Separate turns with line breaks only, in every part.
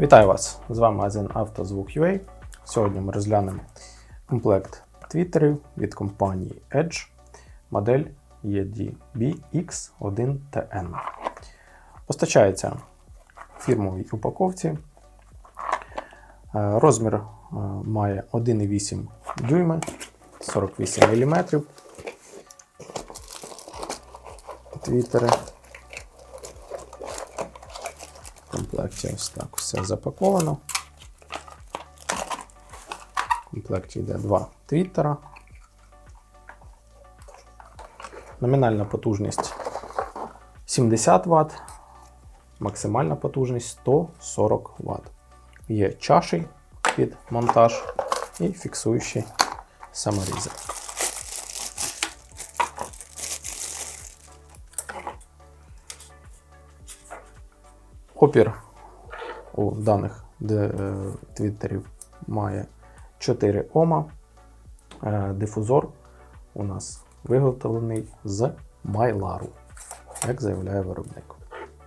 Вітаю вас! З вами магазин «Автозвук.UA». Сьогодні ми розглянемо комплект твіттерів від компанії Edge, модель E EDB-X1TN. Постачається в фірмовій упаковці. Е, Розмір е, має 1,8 дюйми, 48 мм. Твіттери. В комплекті ось так все запаковано. В комплекті йде два твіттера. Номінальна потужність 70 Вт, максимальна потужність 140 Вт. Є чаші під монтаж і фіксуючі саморізи. Опір у даних е, твіттерів має 4 Ома. Е, дифузор у нас виготовлений з майлару, як заявляє виробник.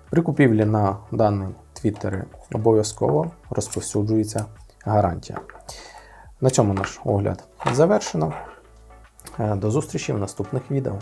При купівлі на дані твіттери обов'язково розповсюджується гарантія. На цьому наш огляд завершено. Е, До зустрічі в наступних відео.